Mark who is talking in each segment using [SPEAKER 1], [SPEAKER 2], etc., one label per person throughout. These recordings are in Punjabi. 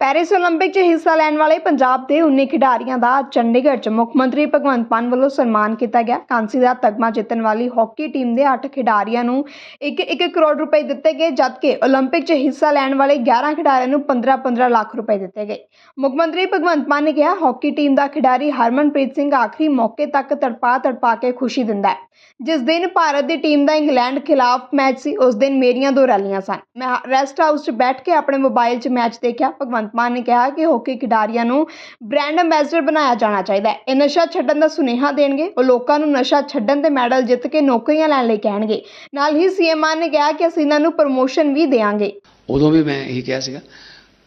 [SPEAKER 1] ਪੈਰਿਸ 올림픽 'ਚ ਹਿੱਸਾ ਲੈਣ ਵਾਲੇ ਪੰਜਾਬ ਦੇ 19 ਖਿਡਾਰੀਆਂ ਦਾ ਅੱਜ ਚੰਡੀਗੜ੍ਹ 'ਚ ਮੁੱਖ ਮੰਤਰੀ ਭਗਵੰਤ ਮਾਨ ਵੱਲੋਂ ਸਨਮਾਨ ਕੀਤਾ ਗਿਆ ਕਾਂਸੀ ਦਾ ਤਗਮਾ ਜਿੱਤਣ ਵਾਲੀ ਹਾਕੀ ਟੀਮ ਦੇ 8 ਖਿਡਾਰੀਆਂ ਨੂੰ 1-1 ਕਰੋੜ ਰੁਪਏ ਦਿੱਤੇ ਗਏ ਜਦਕਿ 올림픽 'ਚ ਹਿੱਸਾ ਲੈਣ ਵਾਲੇ 11 ਖਿਡਾਰੀਆਂ ਨੂੰ 15-15 ਲੱਖ ਰੁਪਏ ਦਿੱਤੇ ਗਏ ਮੁੱਖ ਮੰਤਰੀ ਭਗਵੰਤ ਮਾਨ ਨੇ ਕਿਹਾ ਹਾਕੀ ਟੀਮ ਦਾ ਖਿਡਾਰੀ ਹਰਮਨਪ੍ਰੀਤ ਸਿੰਘ ਆਖਰੀ ਮੌਕੇ ਤੱਕ ਤੜਪਾ ਤੜਪਾ ਕੇ ਖੁਸ਼ੀ ਦਿੰਦਾ ਹੈ ਜਿਸ ਦਿਨ ਭਾਰਤ ਦੀ ਟੀਮ ਦਾ ਇੰਗਲੈਂਡ ਖਿਲਾਫ ਮੈਚ ਸੀ ਉਸ ਦਿਨ ਮੇਰੀਆਂ ਦੋ ਰੈਲੀਆਂ ਸਨ ਮੈਂ ਰੈਸਟ ਹਾਊਸ 'ਚ ਬੈਠ ਕੇ ਆਪਣੇ ਮੋਬਾਈਲ 'ਚ ਮੈਚ ਦੇਖਿਆ ਭਗਵੰਤ ਮਾਨ ਨੇ ਕਿਹਾ ਕਿ ਹੋਕੀ ਖਿਡਾਰੀਆਂ ਨੂੰ ਬ੍ਰਾਂਡ ਐਂਬੈਸਡਰ ਬਣਾਇਆ ਜਾਣਾ ਚਾਹੀਦਾ ਹੈ। ਇਹ ਨਸ਼ਾ ਛੱਡਣ ਦਾ ਸੁਨੇਹਾ ਦੇਣਗੇ ਉਹ ਲੋਕਾਂ ਨੂੰ ਨਸ਼ਾ ਛੱਡਣ ਤੇ ਮੈਡਲ ਜਿੱਤ ਕੇ ਨੌਕਰੀਆਂ ਲੈਣ ਲਈ ਕਹਿਣਗੇ। ਨਾਲ ਹੀ ਸੀਐਮ ਮਾਨ ਨੇ ਕਿਹਾ ਕਿ ਅਸੀਂ ਇਹਨਾਂ ਨੂੰ ਪ੍ਰਮੋਸ਼ਨ ਵੀ ਦੇਵਾਂਗੇ।
[SPEAKER 2] ਉਦੋਂ ਵੀ ਮੈਂ ਇਹੀ ਕਿਹਾ ਸੀਗਾ।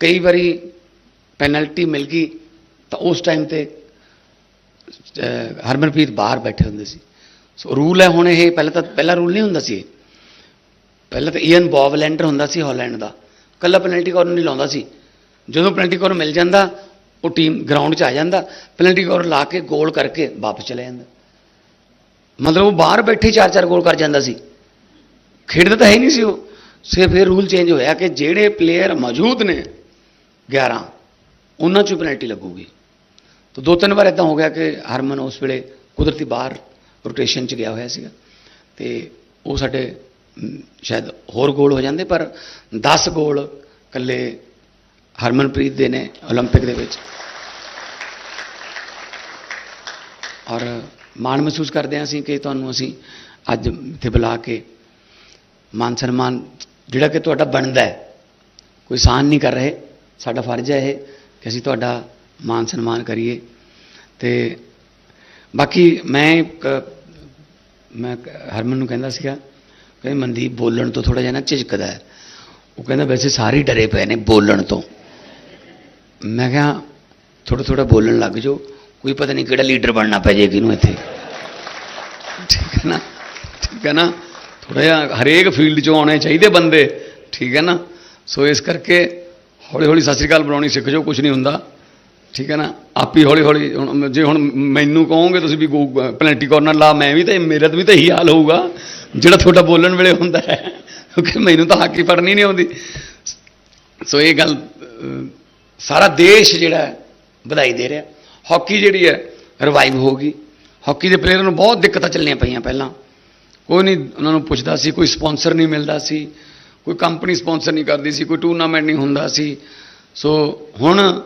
[SPEAKER 2] ਕਈ ਵਾਰੀ ਪੈਨਲਟੀ ਮਿਲ ਗਈ ਤਾਂ ਉਸ ਟਾਈਮ ਤੇ ਹਰਮਨਪ੍ਰੀਤ ਬਾਹਰ ਬੈਠੇ ਹੁੰਦੇ ਸੀ। ਸੋ ਰੂਲ ਹੈ ਹੁਣ ਇਹ, ਪਹਿਲਾਂ ਤਾਂ, ਪਹਿਲਾ ਰੂਲ ਨਹੀਂ ਹੁੰਦਾ ਸੀ ਪਹਿਲਾਂ ਤਾਂ ਈਅਨ ਬੌਬਲੈਂਡਰ ਹੁੰਦਾ ਸੀ ਹਾਲੈਂਡ ਦਾ। ਕੱਲਾ ਪੈਨਲਟੀ ਕਾਰਨ ਨਹੀਂ ਲਾਉਂਦਾ ਸੀ। ਜਦੋਂ ਪੈਨਲਟੀ ਕਾਰਨ ਮਿਲ ਜਾਂਦਾ, ਉਹ ਟੀਮ ਗਰਾਊਂਡ 'ਚ ਆ ਜਾਂਦਾ ਪੈਨਲਟੀ ਕਾਰਨ ਲਾ ਕੇ ਗੋਲ ਕਰਕੇ ਵਾਪਸ ਚਲੇ ਜਾਂਦਾ। ਮਤਲਬ ਉਹ ਬਾਹਰ ਬੈਠੇ ਚਾਰ ਚਾਰ ਗੋਲ ਕਰ ਜਾਂਦਾ ਸੀ। ਖੇਡਦਾ ਤਾਂ ਹੈ ਹੀ ਨਹੀਂ ਸੀ ਉਹ। ਸੇ ਫਿਰ ਰੂਲ ਚੇਂਜ ਹੋਇਆ ਕਿ ਜਿਹੜੇ ਪਲੇਅਰ ਮੌਜੂਦ ਨੇ 11 ਉਹਨਾਂ 'ਚੋਂ ਪੈਨਲਟੀ ਲੱਗੂਗੀ। ਤਾਂ ਦੋ ਤਿੰਨ ਵਾਰ ਇਦਾਂ ਹੋ ਗਿਆ ਕਿ ਹਰਮਨ ਉਸ ਵੇਲੇ ਕੁਦਰਤੀ ਬਾਹਰ ਰੋਟੇਸ਼ਨ 'ਚ ਗਿਆ ਹੋਇਆ ਸੀਗਾ। ਤੇ ਉਹ ਸਾਡੇ ਸ਼ਾਇਦ ਹੋਰ ਗੋਲ ਹੋ ਜਾਂਦੇ, ਪਰ 10 ਗੋਲ ਇਕੱਲੇ ਹਰਮਨਪ੍ਰੀਤ ਦੇ ਨੇ 올림픽 ਦੇ ਵਿੱਚ ਔਰ ਮਾਣ ਮਹਿਸੂਸ ਕਰਦੇ ਹਾਂ ਅਸੀਂ ਕਿ ਤੁਹਾਨੂੰ ਅਸੀਂ ਅੱਜ ਇੱਥੇ ਬੁਲਾ ਕੇ ਮਾਨ ਸਨਮਾਨ ਜਿਹੜਾ ਕਿ ਤੁਹਾਡਾ ਬਣਦਾ ਹੈ ਕੋਈ ਸਾਨ ਨਹੀਂ ਕਰ ਰਹੇ ਸਾਡਾ ਫਰਜ਼ ਹੈ ਇਹ ਕਿ ਅਸੀਂ ਤੁਹਾਡਾ ਮਾਨ ਸਨਮਾਨ ਕਰੀਏ ਤੇ ਬਾਕੀ ਮੈਂ ਇੱਕ ਮੈਂ ਕ- ਹਰਮਨ ਨੂੰ ਕਹਿੰਦਾ ਸੀਗਾ ਕਿ ਮਨਦੀਪ ਬੋਲਣ ਤੋਂ ਥੋੜਾ ਜਿਹਾ ਨਾ ਝਿਜਕਦਾ ਹੈ ਉਹ ਕਹਿੰਦਾ ਵੈਸੇ ਸਾਰੇ ਹੀ ਡਰੇ ਪਏ ਨੇ ਬੋਲਣ ਤੋਂ ਮੈਂ ਕਿਹਾ ਥੋੜਾ ਥੋੜਾ ਬੋਲਣ ਲੱਗ ਜਾਓ, ਕੋਈ ਪਤਾ ਨਹੀਂ ਕਿਹੜਾ ਲੀਡਰ ਬਣਨਾ ਪੈ ਜੇ ਕਿਹਨੂੰ ਇੱਥੇ। ਠੀਕ ਹੈ ਨਾ? ਠੀਕ ਹੈ ਨਾ? ਥੋੜਾ ਜਿਹਾ ਹਰੇਕ ਫੀਲਡ 'ਚੋਂ ਆਉਣੇ ਚਾਹੀਦੇ ਬੰਦੇ। ਠੀਕ ਹੈ ਨਾ? ਸੋ ਇਸ ਕਰਕੇ ਹੌਲੀ ਹੌਲੀ ਸਤਿ ਸ੍ਰੀ ਅਕਾਲ ਬੁਲਾਉਣੀ ਸਿੱਖ ਜਾਓ ਕੁਝ ਨਹੀਂ ਹੁੰਦਾ। ਠੀਕ ਹੈ ਨਾ? ਆਪੀ ਹੌਲੀ ਹੌਲੀ, ਹੁਣ ਜੇ ਹੁਣ ਮੈਨੂੰ ਕਹੋਗੇ ਤੁਸੀਂ ਵੀ ਪਲੈਂਟੀ ਕਾਰਨਰ ਲਾ, ਮੈਂ ਵੀ ਤਾਂ ਮੇਰਾ ਵੀ ਤਾਂ ਇਹੀ ਹਾਲ ਹੋਊਗਾ। ਜਿਹੜਾ ਤੁਹਾਡਾ ਬੋਲਣ ਵੇਲੇ ਹੁੰਦਾ ਹੈ। ਕਿਉਂਕਿ ਮੈਨੂੰ ਤਾਂ ਹਾਕੀ ਪੜਨੀ ਨਹੀਂ ਆਉਂਦੀ। ਸੋ ਇਹ ਗੱਲ ਸਾਰਾ ਦੇਸ਼ ਜਿਹੜਾ ਵਧਾਈ ਦੇ ਰਿਹਾ। ਹਾਕੀ ਜਿਹੜੀ ਹੈ ਰਿਵਾਈਵ ਹੋ ਗਈ। ਹਾਕੀ ਦੇ ਪਲੇਅਰਾਂ ਨੂੰ ਬਹੁਤ ਦਿੱਕਤਾਂ ਚੱਲਣੀਆਂ ਪਈਆਂ ਪਹਿਲਾਂ। ਕੋਈ ਨਹੀਂ, ਉਹਨਾਂ ਨੂੰ ਪੁੱਛਦਾ ਸੀ, ਕੋਈ ਸਪਾਂਸਰ ਨਹੀਂ ਮਿਲਦਾ ਸੀ, ਕੋਈ ਕੰਪਨੀ ਸਪਾਂਸਰ ਨਹੀਂ ਕਰਦੀ ਸੀ, ਕੋਈ ਟੂਰਨਾਮੈਂਟ ਨਹੀਂ ਹੁੰਦਾ ਸੀ। ਸੋ ਹੁਣ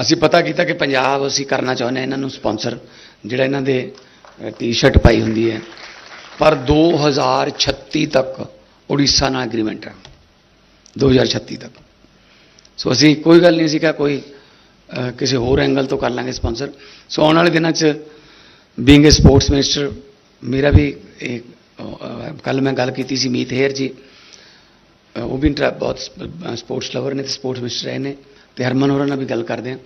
[SPEAKER 2] ਅਸੀਂ ਪਤਾ ਕੀਤਾ ਕਿ ਪੰਜਾਬ ਅਸੀਂ ਕਰਨਾ ਚਾਹੁੰਦੇ ਹਾਂ ਇਹਨਾਂ ਨੂੰ ਸਪਾਂਸਰ ਜਿਹੜਾ ਇਹਨਾਂ ਦੇ ਟੀ-ਸ਼ਰਟ ਪਾਈ ਹੁੰਦੀ ਹੈ। ਪਰ 2036 ਤੱਕ ਉੜੀਸਾ ਨਾਲ ਐਗਰੀਮੈਂਟ ਹੈ। 2036 ਤੱਕ। ਸੋ ਅਸੀਂ ਕੋਈ ਗੱਲ ਨਹੀਂ ਸੀ ਕਿ ਕੋਈ ਕਿਸੇ ਹੋਰ ਐਂਗਲ ਤੋਂ ਕਰ ਲਾਂਗੇ ਸਪਾਂਸਰ ਸੋ ਆਉਣ ਵਾਲੇ ਦਿਨਾਂ 'ਚ ਬੀਇੰਗ ਅ ਸਪੋਰਟਸ ਮਿਨਿਸਟਰ ਮੇਰਾ ਵੀ ਕੱਲ ਮੈਂ ਗੱਲ ਕੀਤੀ ਸੀ ਮੀਤ ਹੇਰ ਜੀ। ਉਹ ਵੀ ਇੰਟਰਾ ਬਹੁਤ ਸਪੋਰਟਸ ਲਵਰ ਨੇ ਤੇ ਸਪੋਰਟਸ ਮਿਨਿਸਟਰ ਰਹੇ ਨੇ ਤੇ ਹਰਮਨ ਹੋਰਾਂ ਨਾਲ ਵੀ ਗੱਲ ਕਰਦੇ ਆ।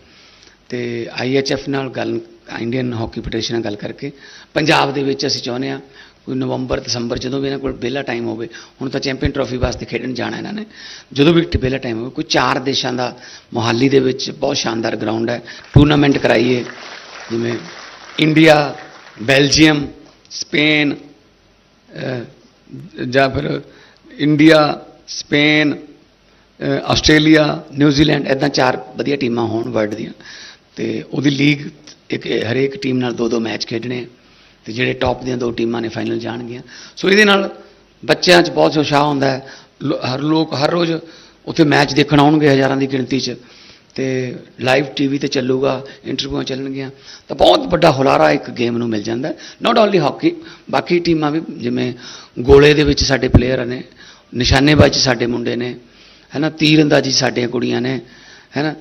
[SPEAKER 2] ਤੇ ਆਈਐਚਐਫ ਨਾਲ ਗੱਲ ਇੰਡੀਅਨ ਹਾਕੀ ਫੈਡਰੇਸ਼ਨ ਨਾਲ ਗੱਲ ਕਰਕੇ, ਪੰਜਾਬ ਦੇ ਵਿੱਚ ਅਸੀਂ ਚਾਹੁੰਦੇ ਆ ਕੋਈ ਨਵੰਬਰ, ਦਸੰਬਰ ਜਦੋਂ ਵੀ ਇਹਨਾਂ ਕੋਲ ਵਿਹਲਾ ਟਾਈਮ ਹੋਵੇ, ਹੁਣ ਤਾਂ ਚੈਂਪੀਅਨ ਟਰੋਫੀ ਵਾਸਤੇ ਖੇਡਣ ਜਾਣਾ ਇਹਨਾਂ ਨੇ, ਜਦੋਂ ਵੀ ਵਿਹਲਾ ਟਾਈਮ ਹੋਵੇ, ਕੋਈ ਚਾਰ ਦੇਸ਼ਾਂ ਦਾ ਮੋਹਾਲੀ ਦੇ ਵਿੱਚ ਬਹੁਤ ਸ਼ਾਨਦਾਰ ਗਰਾਊਂਡ ਹੈ ਟੂਰਨਾਮੈਂਟ ਕਰਾਈਏ, ਜਿਵੇਂ ਇੰਡੀਆ ਬੈਲਜੀਅਮ ਸਪੇਨ ਜਾਂ ਫਿਰ ਇੰਡੀਆ ਸਪੇਨ ਆਸਟ੍ਰੇਲੀਆ ਨਿਊਜ਼ੀਲੈਂਡ ਇਦਾਂ ਚਾਰ ਵਧੀਆ ਟੀਮਾਂ ਹੋਣ ਵਰਲਡ ਦੀਆਂ, ਤੇ ਉਹਦੀ ਲੀਗ ਇੱਕ ਹਰੇਕ ਟੀਮ ਨਾਲ ਦੋ ਦੋ ਮੈਚ ਖੇਡਣੇ ਆ ਤੇ ਜਿਹੜੇ ਟੌਪ ਦੀਆਂ ਦੋ ਟੀਮਾਂ ਨੇ ਫਾਈਨਲ ਜਾਣਗੀਆਂ। ਸੋ ਇਹਦੇ ਨਾਲ ਬੱਚਿਆਂ 'ਚ ਬਹੁਤ ਉਤਸ਼ਾਹ ਹੁੰਦਾ ਹੈ। ਹਰ ਲੋਕ ਹਰ ਰੋਜ਼ ਉੱਥੇ ਮੈਚ ਦੇਖਣ ਆਉਣਗੇ ਹਜ਼ਾਰਾਂ ਦੀ ਗਿਣਤੀ 'ਚ ਤੇ ਲਾਈਵ ਟੀਵੀ ਤੇ ਚੱਲੂਗਾ ਇੰਟਰਵਿਊਆਂ ਚੱਲਣਗੀਆਂ। ਤਾਂ ਬਹੁਤ ਵੱਡਾ ਹੁਲਾਰਾ ਇੱਕ ਗੇਮ ਨੂੰ ਮਿਲ ਜਾਂਦਾ ਨਾਟ ਓਨਲੀ ਹਾਕੀ ਬਾਕੀ ਟੀਮਾਂ ਵੀ ਜਿਵੇਂ ਗੋਲੇ ਦੇ ਵਿੱਚ ਸਾਡੇ ਪਲੇਅਰ ਨੇ, ਨਿਸ਼ਾਨੇਬਾਜ਼ੀ ਸਾਡੇ ਮੁੰਡੇ ਨੇ, ਹੈਨਾ, ਤੀਰਅੰਦਾਜ਼ੀ ਸਾਡੀਆਂ ਕੁੜੀਆਂ ਨੇ, ਹੈਨਾ,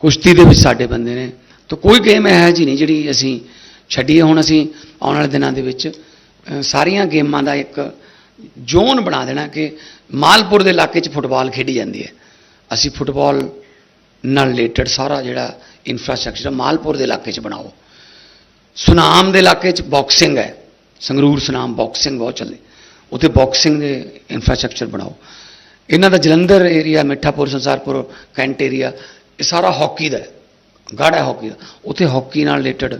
[SPEAKER 2] ਕੁਸ਼ਤੀ ਦੇ ਵਿੱਚ ਸਾਡੇ ਬੰਦੇ ਨੇ। ਤਾਂ ਕੋਈ ਗੇਮ ਹੈ ਜੀ ਨਹੀਂ ਜਿਹੜੀ ਅਸੀਂ ਛੱਡੀਏ ਹੁਣ ਅਸੀਂ ਆਉਣ ਵਾਲੇ ਦਿਨਾਂ ਦੇ ਵਿੱਚ। ਸਾਰੀਆਂ ਗੇਮਾਂ ਦਾ ਇੱਕ ਜ਼ੋਨ ਬਣਾ ਦੇਣਾ ਕਿ ਮਾਲਪੁਰ ਦੇ ਇਲਾਕੇ 'ਚ ਫੁੱਟਬਾਲ ਖੇਡੀ ਜਾਂਦੀ ਹੈ। ਅਸੀਂ ਫੁੱਟਬਾਲ ਨਾਲ ਰਿਲੇਟਡ ਸਾਰਾ ਜਿਹੜਾ ਇਨਫਰਾਸਟ੍ਰਕਚਰ ਮਾਲਪੁਰ ਦੇ ਇਲਾਕੇ 'ਚ ਬਣਾਓ। ਸੁਨਾਮ ਦੇ ਇਲਾਕੇ 'ਚ ਬਾਕਸਿੰਗ ਹੈ। ਸੰਗਰੂਰ, ਸੁਨਾਮ ਬਾਕਸਿੰਗ ਬਹੁਤ ਚੱਲੇ ਉੱਥੇ ਬਾਕਸਿੰਗ ਦੇ ਇਨਫਰਾਸਟ੍ਰਕਚਰ ਬਣਾਓ। ਇਹਨਾਂ ਦਾ Jalandhar area Mithapur, Sansarpur, cantt area ਇਹ ਸਾਰਾ ਹਾਕੀ ਦਾ ਹੈ। ਗਾੜਾ ਹਾਕੀ ਦਾ। ਉੱਥੇ ਹਾਕੀ ਨਾਲ ਰਿਲੇਟਡ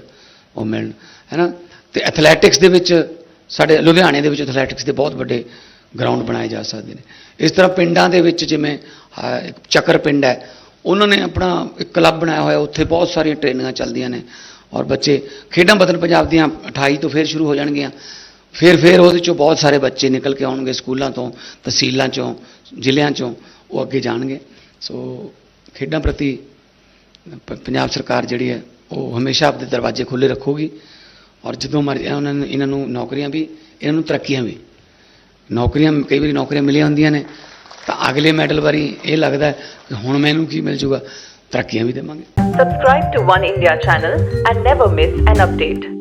[SPEAKER 2] ਉਹ ਮਿਲਣ, ਹੈ ਨਾ? ਤੇ ਐਥਲੈਟਿਕਸ ਦੇ ਵਿੱਚ ਸਾਡੇ ਲੁਧਿਆਣੇ ਦੇ ਵਿੱਚ ਐਥਲੈਟਿਕਸ ਦੇ ਬਹੁਤ ਵੱਡੇ ਗਰਾਊਂਡ ਬਣਾਏ ਜਾ ਸਕਦੇ ਨੇ। ਇਸ ਤਰ੍ਹਾਂ ਪਿੰਡਾਂ ਦੇ ਵਿੱਚ ਜਿਵੇਂ ਚੱਕਰ ਪਿੰਡ ਹੈ, ਉਹਨਾਂ ਨੇ ਆਪਣਾ ਇੱਕ ਕਲੱਬ ਬਣਾਇਆ ਹੋਇਆ, ਉੱਥੇ ਬਹੁਤ ਸਾਰੀਆਂ ਟ੍ਰੇਨਿੰਗਾਂ ਚੱਲਦੀਆਂ ਨੇ। ਔਰ ਬੱਚੇ ਖੇਡਾਂ ਬਦਲ ਪੰਜਾਬ ਦੀਆਂ 28 ਤੋਂ ਫਿਰ ਸ਼ੁਰੂ ਹੋ ਜਾਣਗੀਆਂ। ਫਿਰ ਫਿਰ ਉਹਦੇ ਚੋਂ ਬਹੁਤ ਸਾਰੇ ਬੱਚੇ ਨਿਕਲ ਕੇ ਆਉਣਗੇ ਸਕੂਲਾਂ ਤੋਂ, ਤਹਿਸੀਲਾਂ ਚੋਂ, ਜ਼ਿਲ੍ਹਿਆਂ ਚੋਂ, ਉਹ ਅੱਗੇ ਜਾਣਗੇ। ਸੋ ਖੇਡਾਂ ਪ੍ਰਤੀ ਪੰਜਾਬ ਸਰਕਾਰ ਜਿਹੜੀ ਹੈ, ਉਹ ਹਮੇਸ਼ਾ ਆਪਣੇ ਦਰਵਾਜ਼ੇ ਖੁੱਲੇ ਰੱਖੂਗੀ। ਔਰ ਜਦੋਂ ਮਰਜ਼ੀ ਉਹਨਾਂ ਨੂੰ, ਇਹਨਾਂ ਨੂੰ ਨੌਕਰੀਆਂ ਵੀ, ਇਹਨਾਂ ਨੂੰ ਤਰੱਕੀਆਂ ਵੀ। ਨੌਕਰੀਆਂ, ਕਈ ਵਾਰੀ ਨੌਕਰੀਆਂ ਮਿਲੀਆਂ ਹੁੰਦੀਆਂ ਨੇ, ਤਾਂ ਅਗਲੇ ਮੈਡਲ ਵਾਰੀ ਇਹ ਲੱਗਦਾ ਕਿ ਹੁਣ ਮੈਨੂੰ ਕੀ ਮਿਲ ਜੂਗਾ, ਤਰੱਕੀਆਂ ਵੀ ਦੇਵਾਂਗੇ।
[SPEAKER 3] Subscribe to One India channel and never miss an update.